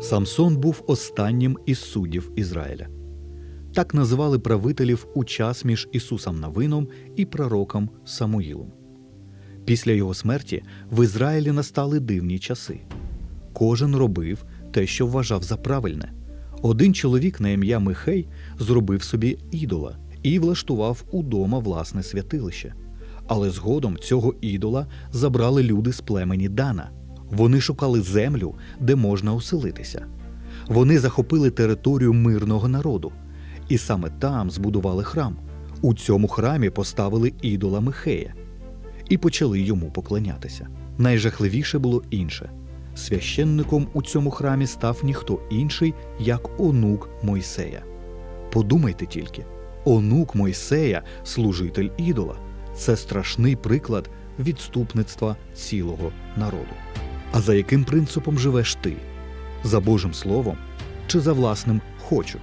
Самсон був останнім із суддів Ізраїля. Так називали правителів у час між Ісусом Навином і пророком Самуїлом. Після його смерті в Ізраїлі настали дивні часи. Кожен робив те, що вважав за правильне. Один чоловік на ім'я Михей зробив собі ідола і влаштував удома власне святилище. Але згодом цього ідола забрали люди з племені Дана. Вони шукали землю, де можна оселитися. Вони захопили територію мирного народу, і саме там збудували храм. У цьому храмі поставили ідола Михея і почали йому поклонятися. Найжахливіше було інше. Священником у цьому храмі став ніхто інший, як онук Мойсея. Подумайте тільки, онук Мойсея, служитель ідола, це страшний приклад відступництва цілого народу. А за яким принципом живеш ти? За Божим Словом чи за власним хочу?